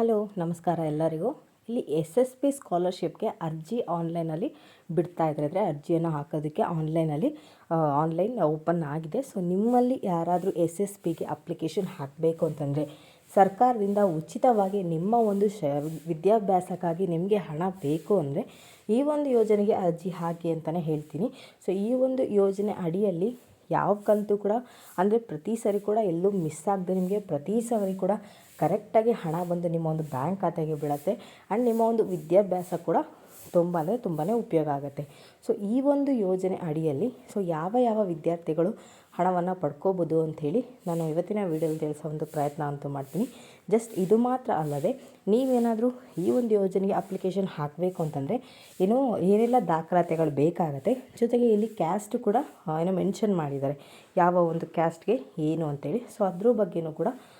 Hello, ನಮಸ್ಕಾರ ಎಲ್ಲರಿಗೂ. ಇಲ್ಲಿ ಎಸ್ ಎಸ್ ಪಿ ಸ್ಕಾಲರ್ಶಿಪ್ಗೆ ಅರ್ಜಿ ಆನ್ಲೈನಲ್ಲಿ ಬಿಡ್ತಾ ಇದ್ದಾರೆ. ಅಂದರೆ ಅರ್ಜಿಯನ್ನು ಹಾಕೋದಕ್ಕೆ ಆನ್ಲೈನಲ್ಲಿ ಆನ್ಲೈನ್ ಓಪನ್ ಆಗಿದೆ. ಸೊ, ನಿಮ್ಮಲ್ಲಿ ಯಾರಾದರೂ ಎಸ್ ಎಸ್ ಪಿಗೆ ಅಪ್ಲಿಕೇಶನ್ ಹಾಕಬೇಕು ಅಂತಂದರೆ, ಸರ್ಕಾರದಿಂದ ಉಚಿತವಾಗಿ ನಿಮ್ಮ ಒಂದು ಶ, ವಿದ್ಯಾಭ್ಯಾಸಕ್ಕಾಗಿ ನಿಮಗೆ ಹಣ ಬೇಕು ಅಂದರೆ, ಈ ಒಂದು ಯೋಜನೆಗೆ ಅರ್ಜಿ ಹಾಕಿ ಅಂತಲೇ ಹೇಳ್ತೀನಿ. ಸೊ, ಈ ಒಂದು ಯೋಜನೆ ಅಡಿಯಲ್ಲಿ ಯಾವ ಕಂತು ಕೂಡ, ಅಂದರೆ ಪ್ರತಿ ಸರಿ ಕೂಡ ಎಲ್ಲೂ ಮಿಸ್ ಆಗದೆ ನಿಮಗೆ ಪ್ರತಿ ಸರಿ ಕೂಡ ಕರೆಕ್ಟಾಗಿ ಹಣ ಬಂದು ನಿಮ್ಮ ಒಂದು ಬ್ಯಾಂಕ್ ಖಾತೆಗೆ ಬೀಳುತ್ತೆ. ಆ್ಯಂಡ್ ನಿಮ್ಮ ಒಂದು ವಿದ್ಯಾಭ್ಯಾಸ ಕೂಡ ತುಂಬ ಅಂದರೆ ತುಂಬಾ ಉಪಯೋಗ ಆಗುತ್ತೆ. ಸೊ ಈ ಒಂದು ಯೋಜನೆ ಅಡಿಯಲ್ಲಿ ಸೊ ಯಾವ ಯಾವ ವಿದ್ಯಾರ್ಥಿಗಳು ಹಣವನ್ನು ಪಡ್ಕೋಬೋದು ಅಂಥೇಳಿ ನಾನು ಇವತ್ತಿನ ವೀಡಿಯೋಲಿ ತಿಳಿಸೋ ಒಂದು ಪ್ರಯತ್ನ ಅಂತೂ ಮಾಡ್ತೀನಿ. ಜಸ್ಟ್ ಇದು ಮಾತ್ರ ಅಲ್ಲದೆ, ನೀವೇನಾದರೂ ಈ ಒಂದು ಯೋಜನೆಗೆ ಅಪ್ಲಿಕೇಶನ್ ಹಾಕಬೇಕು ಅಂತಂದರೆ, ಏನೋ ಏನೆಲ್ಲ ದಾಖಲಾತಿಗಳು ಬೇಕಾಗುತ್ತೆ, ಜೊತೆಗೆ ಇಲ್ಲಿ ಕ್ಯಾಸ್ಟ್ ಕೂಡ ಏನೋ ಮೆನ್ಷನ್ ಮಾಡಿದ್ದಾರೆ. ಯಾವ ಒಂದು ಕ್ಯಾಸ್ಟ್ಗೆ ಏನು ಅಂತೇಳಿ. ಸೊ ಅದ್ರ ಬಗ್ಗೆಯೂ ಕೂಡ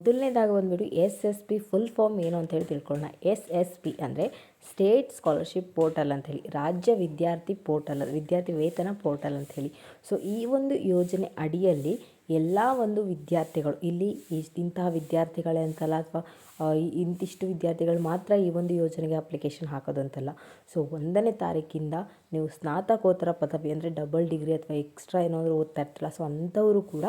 ಮೊದಲನೇದಾಗಿ ಬಂದ್ಬಿಟ್ಟು S S P full form ಏನು ಅಂತ ಹೇಳಿ ತಿಳ್ಕೊಳ್ಳೋಣ. ಎಸ್ ಎಸ್ ಪಿ ಅಂದರೆ ಸ್ಟೇಟ್ ಸ್ಕಾಲರ್ಶಿಪ್ ಪೋರ್ಟಲ್ ಅಂಥೇಳಿ ರಾಜ್ಯ ವಿದ್ಯಾರ್ಥಿ ಪೋರ್ಟಲ್ ವಿದ್ಯಾರ್ಥಿ ವೇತನ ಪೋರ್ಟಲ್ ಅಂಥೇಳಿ ಸೊ ಈ ಒಂದು ಯೋಜನೆ ಅಡಿಯಲ್ಲಿ ಎಲ್ಲ ಒಂದು ವಿದ್ಯಾರ್ಥಿಗಳು, ಇಲ್ಲಿ ಇಂತಹ ವಿದ್ಯಾರ್ಥಿಗಳೇ ಅಂತಲ್ಲ ಅಥವಾ ಇಂತಿಷ್ಟು ವಿದ್ಯಾರ್ಥಿಗಳು ಮಾತ್ರ ಈ ಒಂದು ಯೋಜನೆಗೆ ಅಪ್ಲಿಕೇಶನ್ ಹಾಕೋದು ಅಂತಲ್ಲ ಸೊ ಒಂದನೇ ತಾರೀಕಿಂದ ನೀವು ಸ್ನಾತಕೋತ್ತರ ಪದವಿ ಅಂದರೆ ಡಬಲ್ ಡಿಗ್ರಿ ಅಥವಾ ಎಕ್ಸ್ಟ್ರಾ ಏನಾದರೂ ಓದ್ತಾ ಇರ್ತಿಲ್ಲ ಸೊ ಅಂಥವರು ಕೂಡ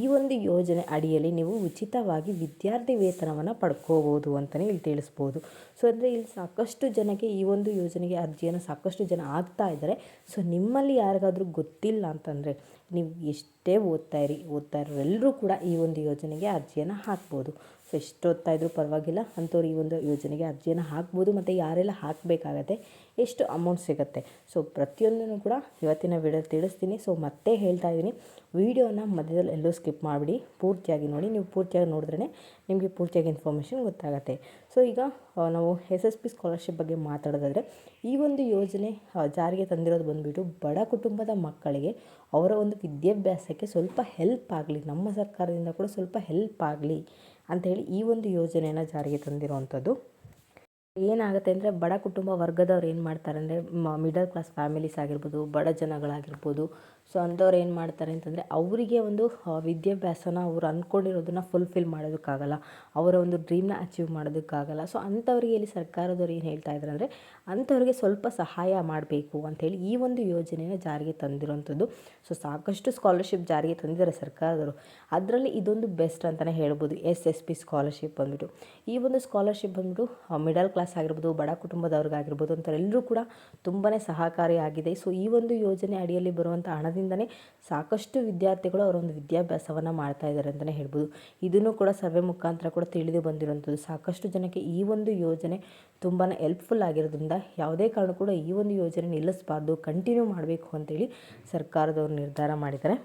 ಈ ಒಂದು ಯೋಜನೆ ಅಡಿಯಲ್ಲಿ ನೀವು ಉಚಿತವಾಗಿ ವಿದ್ಯಾರ್ಥಿ ವೇತನವನ್ನು ಪಡ್ಕೋಬೋದು ಅಂತಲೇ ಇಲ್ಲಿ ತಿಳಿಸ್ಬೋದು. ಸೊ ಅಂದರೆ ಇಲ್ಲಿ ಸಾಕಷ್ಟು ಜನಕ್ಕೆ ಈ ಒಂದು ಯೋಜನೆಗೆ ಅರ್ಜಿಯನ್ನು ಸಾಕಷ್ಟು ಜನ ಆಗ್ತಾ ಇದ್ದಾರೆ. ಸೊ ನಿಮ್ಮಲ್ಲಿ ಯಾರಿಗಾದರೂ ಗೊತ್ತಿಲ್ಲ ಅಂತಂದರೆ ನೀವು ಎಷ್ಟೇ ಓದ್ತಾ ಇರಿ, ಓದ್ತಾ ಇರೋರೆಲ್ಲರೂ ಕೂಡ ಈ ಒಂದು ಯೋಜನೆಗೆ ಅರ್ಜಿಯನ್ನು ಹಾಕ್ಬೋದು. ಸೊ ಎಷ್ಟು ಓದ್ತಾ ಇದ್ರು ಪರವಾಗಿಲ್ಲ. ಅಂಥವ್ರು ಈ ಒಂದು ಯೋಜನೆಗೆ ಅರ್ಜಿಯನ್ನು ಹಾಕ್ಬೋದು ಮತ್ತು ಯಾರೆಲ್ಲ ಹಾಕಬೇಕಾಗತ್ತೆ, ಎಷ್ಟು ಅಮೌಂಟ್ ಸಿಗುತ್ತೆ. ಸೊ ಪ್ರತಿಯೊಂದನ್ನು ಕೂಡ ಇವತ್ತಿನ ವಿಡಿಯೋ ತಿಳಿಸ್ತೀನಿ. ಸೊ ಮತ್ತೆ ಹೇಳ್ತಾ ಇದ್ದೀನಿ. ವೀಡಿಯೋನ ಮಧ್ಯದಲ್ಲಿ ಎಲ್ಲೂ ಸ್ಕಿಪ್ ಮಾಡಿಬಿಡಿ. ಪೂರ್ತಿಯಾಗಿ ನೋಡಿ. ನೀವು ಪೂರ್ತಿಯಾಗಿ ನೋಡಿದ್ರೆ ನಿಮಗೆ ಪೂರ್ತಿಯಾಗಿ ಇನ್ಫಾರ್ಮೇಷನ್ ಗೊತ್ತಾಗುತ್ತೆ. ಸೊ ಈಗ ನಾವು ಎಸ್ ಎಸ್ ಪಿ ಸ್ಕಾಲರ್ಶಿಪ್ ಬಗ್ಗೆ ಮಾತಾಡೋದಾದರೆ, ಈ ಒಂದು ಯೋಜನೆ ಜಾರಿಗೆ ತಂದಿರೋದು ಬಂದುಬಿಟ್ಟು ಬಡ ಕುಟುಂಬದ ಮಕ್ಕಳಿಗೆ ಅವರ ಒಂದು ವಿದ್ಯಾಭ್ಯಾಸಕ್ಕೆ ಸ್ವಲ್ಪ ಹೆಲ್ಪ್ ಆಗಲಿ. ನಮ್ಮ ಸರ್ಕಾರದಿಂದ ಕೂಡ ಸ್ವಲ್ಪ ಹೆಲ್ಪ್ ಆಗಲಿ. ಅಂಥೇಳಿ ಈ ಒಂದು ಯೋಜನೆಯನ್ನು ಜಾರಿಗೆ ತಂದಿರುವಂಥದ್ದು. ಏನಾಗುತ್ತೆ ಅಂದರೆ ಬಡ ಕುಟುಂಬ ವರ್ಗದವ್ರು ಏನು ಮಾಡ್ತಾರೆ ಅಂದರೆ ಮಿಡಲ್ ಕ್ಲಾಸ್ ಫ್ಯಾಮಿಲೀಸ್ ಆಗಿರ್ಬೋದು, ಬಡ ಜನಗಳಾಗಿರ್ಬೋದು. ಸೊ ಅಂಥವ್ರು ಏನು ಮಾಡ್ತಾರೆ ಅಂತಂದರೆ ಅವರಿಗೆ ಒಂದು ವಿದ್ಯಾಭ್ಯಾಸನ ಅವ್ರು ಅಂದ್ಕೊಂಡಿರೋದನ್ನ ಫುಲ್ಫಿಲ್ ಮಾಡೋದಕ್ಕಾಗಲ್ಲ. ಅವರ ಒಂದು ಡ್ರೀಮ್ನ ಅಚೀವ್ ಮಾಡೋದಕ್ಕಾಗಲ್ಲ. ಸೊ ಅಂಥವ್ರಿಗೆ ಇಲ್ಲಿ ಸರ್ಕಾರದವ್ರು ಏನು ಹೇಳ್ತಾ ಇದ್ದಾರೆ ಅಂದರೆ ಅಂಥವ್ರಿಗೆ ಸ್ವಲ್ಪ ಸಹಾಯ ಮಾಡಬೇಕು ಅಂಥೇಳಿ ಈ ಒಂದು ಯೋಜನೆನ ಜಾರಿಗೆ ತಂದಿರೋಂಥದ್ದು. ಸೊ ಸಾಕಷ್ಟು ಸ್ಕಾಲರ್ಶಿಪ್ ಜಾರಿಗೆ ತಂದಿದ್ದಾರೆ ಸರ್ಕಾರದವರು. ಅದರಲ್ಲಿ ಇದೊಂದು ಬೆಸ್ಟ್ ಅಂತಲೇ ಹೇಳ್ಬೋದು. ಎಸ್ ಎಸ್ ಪಿ ಸ್ಕಾಲರ್ಶಿಪ್ ಬಂದ್ಬಿಟ್ಟು. ಈ ಒಂದು ಸ್ಕಾಲರ್ಶಿಪ್ ಬಂದ್ಬಿಟ್ಟು ಮಿಡಲ್ ಕ್ಲಾಸ್ ಆಗಿರ್ಬೋದು, ಬಡ ಕುಟುಂಬದವ್ರಿಗಾಗಿರ್ಬೋದು ಎಲ್ಲರೂ ಕೂಡ ತುಂಬಾ ಸಹಕಾರಿಯಾಗಿದೆ. ಸೊ ಈ ಒಂದು ಯೋಜನೆ ಅಡಿಯಲ್ಲಿ ಬರುವಂಥ ಹಣದಿಂದನೇ ಸಾಕಷ್ಟು ವಿದ್ಯಾರ್ಥಿಗಳು ಅವರ ಒಂದು ವಿದ್ಯಾಭ್ಯಾಸವನ್ನು ಮಾಡ್ತಾ ಇದ್ದಾರೆ ಅಂತಲೇ ಹೇಳ್ಬೋದು. ಇದನ್ನು ಕೂಡ ಸರ್ವೆ ಮುಖಾಂತರ ಕೂಡ ತಿಳಿದು ಬಂದಿರುವಂಥದ್ದು. ಸಾಕಷ್ಟು ಜನಕ್ಕೆ ಈ ಒಂದು ಯೋಜನೆ ತುಂಬಾ ಹೆಲ್ಪ್ಫುಲ್ ಆಗಿರೋದ್ರಿಂದ ಯಾವುದೇ ಕಾರಣ ಕೂಡ ಈ ಒಂದು ಯೋಜನೆ ನಿಲ್ಲಿಸಬಾರ್ದು ಕಂಟಿನ್ಯೂ ಮಾಡಬೇಕು ಅಂತೇಳಿ ಸರ್ಕಾರದವರು ನಿರ್ಧಾರ ಮಾಡಿದ್ದಾರೆ.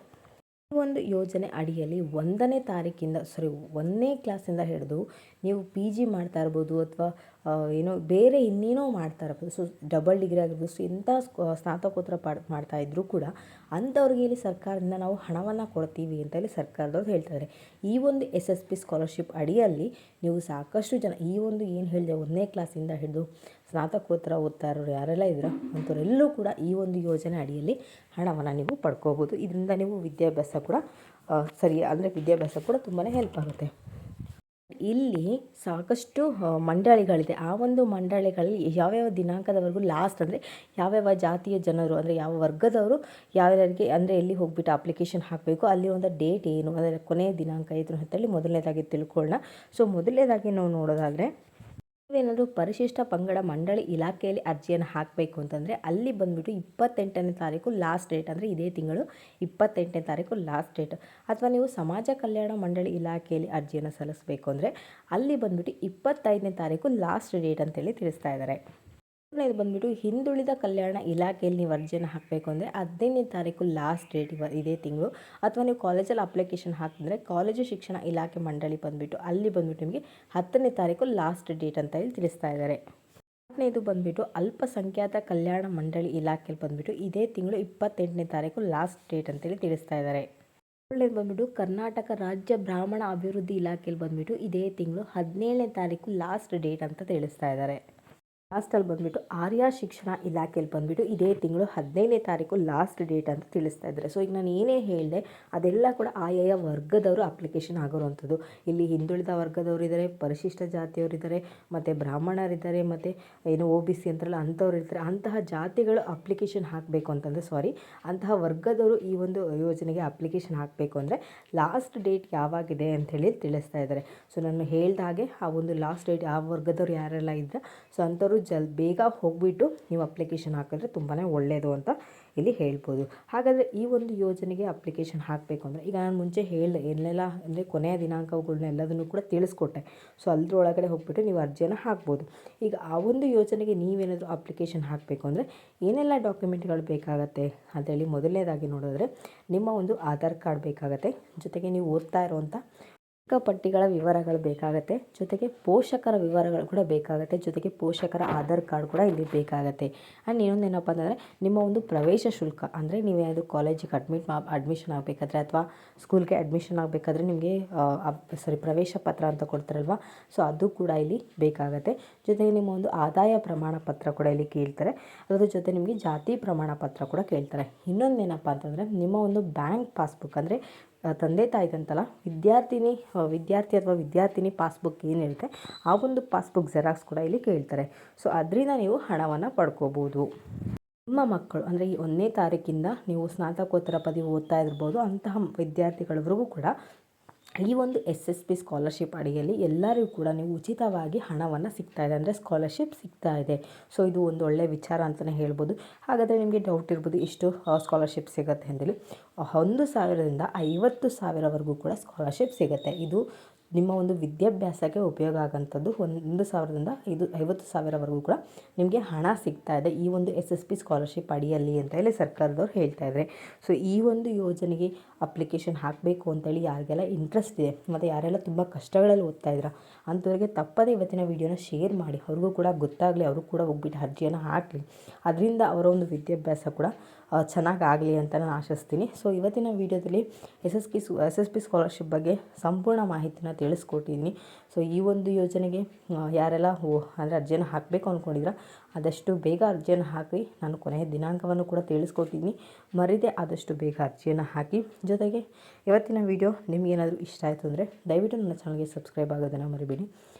ಈ ಒಂದು ಯೋಜನೆ ಅಡಿಯಲ್ಲಿ ಒಂದನೇ ತಾರೀಕಿಂದ ಸಾರಿ ಒಂದನೇ ಕ್ಲಾಸಿಂದ ಹಿಡಿದು ನೀವು ಪಿ ಜಿ ಮಾಡ್ತಾ ಇರ್ಬೋದು ಅಥವಾ ಏನೋ ಬೇರೆ ಇನ್ನೇನೋ ಮಾಡ್ತಾರಪ್ಪ ಸೊ ಡಬಲ್ ಡಿಗ್ರಿ ಆಗಿರ್ಬೋದು, ಸೊ ಇಂಥ ಸ್ನಾತಕೋತ್ತರ ಪಾಡ್ ಮಾಡ್ತಾ ಇದ್ದರೂ ಕೂಡ ಅಂಥವ್ರಿಗೆ ಇಲ್ಲಿ ಸರ್ಕಾರದಿಂದ ನಾವು ಹಣವನ್ನು ಕೊಡ್ತೀವಿ ಅಂತ ಹೇಳಿ ಸರ್ಕಾರದವ್ರು ಹೇಳ್ತಾರೆ. ಈ ಒಂದು ಎಸ್ ಎಸ್ ಪಿ ಸ್ಕಾಲರ್ಶಿಪ್ ಅಡಿಯಲ್ಲಿ ನೀವು ಸಾಕಷ್ಟು ಜನ, ಈ ಒಂದು ಏನು ಹೇಳಿದೆ, ಒಂದನೇ ಕ್ಲಾಸಿಂದ ಹಿಡಿದು ಸ್ನಾತಕೋತ್ತರ ಓದ್ತಾ ಇರೋರು ಯಾರೆಲ್ಲ ಇದ್ದೀರೋ ಅಂಥವರೆಲ್ಲೂ ಕೂಡ ಈ ಒಂದು ಯೋಜನೆ ಅಡಿಯಲ್ಲಿ ಹಣವನ್ನು ನೀವು ಪಡ್ಕೋಬೋದು. ಇದರಿಂದ ನೀವು ವಿದ್ಯಾಭ್ಯಾಸ ಕೂಡ ಸರಿ, ಅಂದರೆ ವಿದ್ಯಾಭ್ಯಾಸ ಕೂಡ ತುಂಬಾ ಹೆಲ್ಪ್ ಆಗುತ್ತೆ. ಇಲ್ಲಿ ಸಾಕಷ್ಟು ಮಂಡಳಿಗಳಿದೆ. ಆ ಒಂದು ಮಂಡಳಿಗಳಲ್ಲಿ ಯಾವ್ಯಾವ ದಿನಾಂಕದವರೆಗೂ ಲಾಸ್ಟ್ ಅಂದರೆ ಯಾವ್ಯಾವ ಜಾತಿಯ ಜನರು, ಅಂದರೆ ಯಾವ ವರ್ಗದವರು ಯಾವ್ಯಾರಿಗೆ ಅಂದರೆ ಎಲ್ಲಿ ಹೋಗ್ಬಿಟ್ಟು ಅಪ್ಲಿಕೇಶನ್ ಹಾಕಬೇಕು, ಅಲ್ಲಿ ಒಂದು ಡೇಟ್ ಏನು, ಅಂದರೆ ಕೊನೆಯ ದಿನಾಂಕ ಏನು ಅಂತೇಳಿ ಮೊದಲನೇದಾಗಿ ತಿಳ್ಕೊಳ್ಳೋಣ. ಸೊ ಮೊದಲನೇದಾಗಿ ನಾವು ನೋಡೋದಾದರೆ ನೀವೇನಾದರೂ ಪರಿಶಿಷ್ಟ ಪಂಗಡ ಮಂಡಳಿ ಇಲಾಖೆಯಲ್ಲಿ ಅರ್ಜಿಯನ್ನು ಹಾಕಬೇಕು ಅಂತಂದರೆ ಅಲ್ಲಿ ಬಂದುಬಿಟ್ಟು ಇಪ್ಪತ್ತೆಂಟನೇ ತಾರೀಕು ಲಾಸ್ಟ್ ಡೇಟ್ ಅಂದರೆ ಇದೇ ತಿಂಗಳು ಇಪ್ಪತ್ತೆಂಟನೇ ತಾರೀಕು ಲಾಸ್ಟ್ ಡೇಟ್ ಅಥವಾ ನೀವು ಸಮಾಜ ಕಲ್ಯಾಣ ಮಂಡಳಿ ಇಲಾಖೆಯಲ್ಲಿ ಅರ್ಜಿಯನ್ನು ಸಲ್ಲಿಸಬೇಕು ಅಂದರೆ ಅಲ್ಲಿ ಬಂದುಬಿಟ್ಟು ಇಪ್ಪತ್ತೈದನೇ ತಾರೀಕು ಲಾಸ್ಟ್ ಡೇಟ್ ಅಂತೇಳಿ ತಿಳಿಸ್ತಾ ಇದ್ದಾರೆ ಇದು ಬಂದುಬಿಟ್ಟು ಹಿಂದುಳಿದ ಕಲ್ಯಾಣ ಇಲಾಖೆಯಲ್ಲಿ ನೀವು ಅರ್ಜಿಯನ್ನು ಹಾಕಬೇಕು ಅಂದರೆ ಹದಿನೈದನೇ ತಾರೀಕು ಲಾಸ್ಟ್ ಡೇಟ್ ಇವ ಇದೇ ತಿಂಗಳು. ಅಥವಾ ನೀವು ಕಾಲೇಜಲ್ಲಿ ಅಪ್ಲಿಕೇಶನ್ ಹಾಕಿದ್ರೆ ಕಾಲೇಜು ಶಿಕ್ಷಣ ಇಲಾಖೆ ಮಂಡಳಿ ಬಂದುಬಿಟ್ಟು ಅಲ್ಲಿ ಬಂದುಬಿಟ್ಟು ನಿಮಗೆ ಹತ್ತನೇ ತಾರೀಕು ಲಾಸ್ಟ್ ಡೇಟ್ ಅಂತ ಹೇಳಿ ತಿಳಿಸ್ತಾ ಇದ್ದಾರೆ ಇದು ಬಂದುಬಿಟ್ಟು ಅಲ್ಪಸಂಖ್ಯಾತ ಕಲ್ಯಾಣ ಮಂಡಳಿ ಇಲಾಖೆಯಲ್ಲಿ ಬಂದುಬಿಟ್ಟು ಇದೇ ತಿಂಗಳು ಇಪ್ಪತ್ತೆಂಟನೇ ತಾರೀಕು ಲಾಸ್ಟ್ ಡೇಟ್ ಅಂತೇಳಿ ತಿಳಿಸ್ತಾ ಇದ್ದಾರೆ ಒಳ್ಳೆಯದು ಬಂದುಬಿಟ್ಟು ಕರ್ನಾಟಕ ರಾಜ್ಯ ಬ್ರಾಹ್ಮಣ ಅಭಿವೃದ್ಧಿ ಇಲಾಖೆಯಲ್ಲಿ ಬಂದುಬಿಟ್ಟು ಇದೇ ತಿಂಗಳು ಹದಿನೇಳನೇ ತಾರೀಕು ಲಾಸ್ಟ್ ಡೇಟ್ ಅಂತ ತಿಳಿಸ್ತಾ ಇದ್ದಾರೆ ಲಾಸ್ಟಲ್ಲಿ ಬಂದುಬಿಟ್ಟು ಆರ್ಯ ಶಿಕ್ಷಣ ಇಲಾಖೆಯಲ್ಲಿ ಬಂದುಬಿಟ್ಟು ಇದೇ ತಿಂಗಳು ಹದಿನೈದನೇ ತಾರೀಕು ಲಾಸ್ಟ್ ಡೇಟ್ ಅಂತ ತಿಳಿಸ್ತಾ ಇದ್ದಾರೆ. ಸೊ ಈಗ ನಾನು ಏನೇ ಹೇಳಿದೆ, ಅದೆಲ್ಲ ಕೂಡ ಆಯಾಯ ವರ್ಗದವರು ಅಪ್ಲಿಕೇಶನ್ ಆಗಿರುವಂಥದ್ದು. ಇಲ್ಲಿ ಹಿಂದುಳಿದ ವರ್ಗದವರು ಇದ್ದಾರೆ ಪರಿಶಿಷ್ಟ ಜಾತಿಯವರಿದ್ದಾರೆ ಮತ್ತು ಬ್ರಾಹ್ಮಣರಿದ್ದಾರೆ ಮತ್ತು ಏನು ಒ ಬಿ ಸಿ ಅಂತಾರಲ್ಲ ಅಂಥವ್ರು ಇರ್ತಾರೆ. ಅಂತಹ ಜಾತಿಗಳು ಅಪ್ಲಿಕೇಶನ್ ಹಾಕಬೇಕು ಅಂತಂದರೆ ಸಾರಿ ಅಂತಹ ವರ್ಗದವರು ಈ ಒಂದು ಯೋಜನೆಗೆ ಅಪ್ಲಿಕೇಶನ್ ಹಾಕಬೇಕು ಅಂದರೆ ಲಾಸ್ಟ್ ಡೇಟ್ ಯಾವಾಗಿದೆ ಅಂಥೇಳಿ ತಿಳಿಸ್ತಾ ಇದ್ದಾರೆ. ಸೊ ನಾನು ಹೇಳಿದ ಹಾಗೆ, ಆ ಒಂದು ಲಾಸ್ಟ್ ಡೇಟ್ ಯಾವ ವರ್ಗದವ್ರು ಯಾರೆಲ್ಲ ಇದ್ದ ಸೊ ಅಂಥವ್ರು ಜಲ್ ಬೇಗ ಹೋಗಿಬಿಟ್ಟು ನೀವು ಅಪ್ಲಿಕೇಶನ್ ಹಾಕಿದ್ರೆ ತುಂಬಾ ಒಳ್ಳೆಯದು ಅಂತ ಇಲ್ಲಿ ಹೇಳ್ಬೋದು. ಹಾಗಾದರೆ ಈ ಒಂದು ಯೋಜನೆಗೆ ಅಪ್ಲಿಕೇಶನ್ ಹಾಕಬೇಕು ಅಂದರೆ ಈಗ ನಾನು ಮುಂಚೆ ಹೇಳ ಎಲ್ಲೆಲ್ಲ ಅಂದರೆ ಕೊನೆಯ ದಿನಾಂಕಗಳನ್ನ ಎಲ್ಲದನ್ನು ಕೂಡ ತಿಳಿಸ್ಕೊಟ್ಟೆ. ಸೊ ಅದರೊಳಗಡೆ ಹೋಗ್ಬಿಟ್ಟು ನೀವು ಅರ್ಜಿಯನ್ನು ಹಾಕ್ಬೋದು. ಈಗ ಆ ಒಂದು ಯೋಜನೆಗೆ ನೀವೇನಾದರೂ ಅಪ್ಲಿಕೇಶನ್ ಹಾಕಬೇಕು ಅಂದರೆ ಏನೆಲ್ಲ ಡಾಕ್ಯುಮೆಂಟ್ಗಳು ಬೇಕಾಗತ್ತೆ? ಅಂತೇಳಿ ಮೊದಲನೇದಾಗಿ ನೋಡಿದ್ರೆ ನಿಮ್ಮ ಒಂದು ಆಧಾರ್ ಕಾರ್ಡ್ ಬೇಕಾಗತ್ತೆ. ಜೊತೆಗೆ ನೀವು ಓದ್ತಾ ಇರುವಂಥ ಪಟ್ಟಿಗಳ ವಿವರಗಳು ಬೇಕಾಗುತ್ತೆ. ಜೊತೆಗೆ ಪೋಷಕರ ವಿವರಗಳು ಕೂಡ ಬೇಕಾಗುತ್ತೆ. ಜೊತೆಗೆ ಪೋಷಕರ ಆಧಾರ್ ಕಾರ್ಡ್ ಕೂಡ ಇಲ್ಲಿ ಬೇಕಾಗುತ್ತೆ. ಆ್ಯಂಡ್ ಇನ್ನೊಂದು ಏನಪ್ಪ ಅಂತಂದರೆ, ನಿಮ್ಮ ಒಂದು ಪ್ರವೇಶ ಶುಲ್ಕ, ಅಂದರೆ ನೀವೇನಾದರೂ ಕಾಲೇಜಿಗೆ ಅಡ್ಮಿಟ್ ಮಾ ಅಡ್ಮಿಷನ್ ಆಗಬೇಕಾದ್ರೆ ಅಥವಾ ಸ್ಕೂಲ್ಗೆ ಅಡ್ಮಿಷನ್ ಆಗಬೇಕಾದ್ರೆ ನಿಮಗೆ ಸಾರಿ ಪ್ರವೇಶ ಪತ್ರ ಅಂತ ಕೊಡ್ತಾರಲ್ವ? ಸೊ ಅದು ಕೂಡ ಇಲ್ಲಿ ಬೇಕಾಗುತ್ತೆ. ಜೊತೆಗೆ ನಿಮ್ಮ ಒಂದು ಆದಾಯ ಪ್ರಮಾಣ ಪತ್ರ ಕೂಡ ಇಲ್ಲಿ ಕೇಳ್ತಾರೆ. ಅದರ ಜೊತೆ ನಿಮಗೆ ಜಾತಿ ಪ್ರಮಾಣ ಪತ್ರ ಕೂಡ ಕೇಳ್ತಾರೆ. ಇನ್ನೊಂದು ಏನಪ್ಪ ಅಂತಂದರೆ, ನಿಮ್ಮ ಒಂದು ಬ್ಯಾಂಕ್ ಪಾಸ್ಬುಕ್ ಅಂದರೆ ತಂದೆ ತಾಯಿದಂತಲ್ಲ ವಿದ್ಯಾರ್ಥಿನಿ ವಿದ್ಯಾರ್ಥಿ ಅಥವಾ ವಿದ್ಯಾರ್ಥಿನಿ ಪಾಸ್ಬುಕ್ ಏನಿರುತ್ತೆ ಆ ಒಂದು ಪಾಸ್ಬುಕ್ ಜೆರಾಕ್ಸ್ ಕೂಡ ಇಲ್ಲಿ ಕೇಳ್ತಾರೆ. ಸೊ, ಅದರಿಂದ ನೀವು ಹಣವನ್ನು ಪಡ್ಕೋಬೋದು. ನಿಮ್ಮ ಮಕ್ಕಳು, ಅಂದರೆ ಈ ಒಂದನೇ ತಾರೀಕಿಂದ ನೀವು ಸ್ನಾತಕೋತ್ತರ ಪದವಿ ಓದ್ತಾ ಇರ್ಬೋದು ಅಂತಹ ವಿದ್ಯಾರ್ಥಿಗಳವರೆಗೂ ಕೂಡ ಈ ಒಂದು ಎಸ್ ಎಸ್ ಪಿ ಸ್ಕಾಲರ್ಶಿಪ್ ಅಡಿಯಲ್ಲಿ ಎಲ್ಲರಿಗೂ ಕೂಡ ನೀವು ಉಚಿತವಾಗಿ ಹಣವನ್ನು ಸಿಗ್ತಾ ಇದೆ. ಅಂದರೆ ಸ್ಕಾಲರ್ಶಿಪ್ ಸಿಗ್ತಾ ಇದೆ. ಸೊ ಇದು ಒಂದು ಒಳ್ಳೆಯ ವಿಚಾರ ಅಂತಲೇ ಹೇಳ್ಬೋದು. ಹಾಗಾದರೆ ನಿಮಗೆ ಡೌಟ್ ಇರ್ಬೋದು ಎಷ್ಟು ಸ್ಕಾಲರ್ಶಿಪ್ ಸಿಗುತ್ತೆ ಅಂತೇಳಿ ಒಂದು ಸಾವಿರದಿಂದ ಐವತ್ತು ಸಾವಿರವರೆಗೂ ಕೂಡ ಸ್ಕಾಲರ್ಶಿಪ್ ಸಿಗುತ್ತೆ. ಇದು ನಿಮ್ಮ ಒಂದು ವಿದ್ಯಾಭ್ಯಾಸಕ್ಕೆ ಉಪಯೋಗ ಆಗೋಂಥದ್ದು ಒಂದು ಸಾವಿರದಿಂದ ಐದು, ಐವತ್ತು ಸಾವಿರವರೆಗೂ ಕೂಡ ನಿಮಗೆ ಹಣ ಸಿಗ್ತಾ ಇದೆ. ಈ ಒಂದು ಎಸ್ ಎಸ್ ಪಿ ಸ್ಕಾಲರ್ಶಿಪ್ ಅಡಿಯಲ್ಲಿ ಅಂತ ಹೇಳಿ ಸರ್ಕಾರದವ್ರು ಹೇಳ್ತಾ ಇದ್ದಾರೆ. ಸೊ ಈ ಒಂದು ಯೋಜನೆಗೆ ಅಪ್ಲಿಕೇಶನ್ ಹಾಕಬೇಕು ಅಂತೇಳಿ ಯಾರಿಗೆಲ್ಲ ಇಂಟ್ರೆಸ್ಟ್ ಇದೆ, ಮತ್ತು ಯಾರೆಲ್ಲ ತುಂಬ ಕಷ್ಟಗಳಲ್ಲಿ ಓದ್ತಾ ಇದ್ದೀರಾ, ಅಂಥವ್ರಿಗೆ ತಪ್ಪದೇ ಇವತ್ತಿನ ವಿಡಿಯೋನ ಶೇರ್ ಮಾಡಿ. ಅವ್ರಿಗೂ ಕೂಡ ಗೊತ್ತಾಗಲಿ ಅವರು ಕೂಡ ಹೋಗ್ಬಿಟ್ಟು ಅರ್ಜಿಯನ್ನು ಹಾಕಲಿ. ಅದರಿಂದ ಅವರ ಒಂದು ವಿದ್ಯಾಭ್ಯಾಸ ಕೂಡ ಚೆನ್ನಾಗಿ ಆಗಲಿ ಅಂತ ನಾನು ಆಶಿಸ್ತೀನಿ. ಸೊ ಇವತ್ತಿನ ವೀಡಿಯೋದಲ್ಲಿ S S P S S P scholarship ಬಗ್ಗೆ ಸಂಪೂರ್ಣ ಮಾಹಿತಿನ ತಿಳಿಸ್ಕೊಟ್ಟಿದ್ದೀನಿ. ಸೊ ಈ ಒಂದು ಯೋಜನೆಗೆ ಯಾರೆಲ್ಲ ಓ, ಅಂದರೆ ಅರ್ಜಿಯನ್ನು ಹಾಕಬೇಕು ಅಂದ್ಕೊಂಡಿದ್ರ ಆದಷ್ಟು ಬೇಗ ಅರ್ಜಿಯನ್ನು ಹಾಕಿ, ನಾನು ಕೊನೆಯ ದಿನಾಂಕವನ್ನು ಕೂಡ ತಿಳಿಸ್ಕೊಟ್ಟಿದ್ದೀನಿ. ಮರಿದೆ ಆದಷ್ಟು ಬೇಗ ಅರ್ಜಿಯನ್ನು ಹಾಕಿ. ಜೊತೆಗೆ, ಇವತ್ತಿನ ವಿಡಿಯೋ ನಿಮಗೇನಾದರೂ ಇಷ್ಟ ಆಯಿತು ಅಂದರೆ ದಯವಿಟ್ಟು ನನ್ನ ಚಾನಲ್ಗೆ ಸಬ್ಸ್ಕ್ರೈಬ್ ಆಗೋದನ್ನು ಮರಿಬೇಡಿ.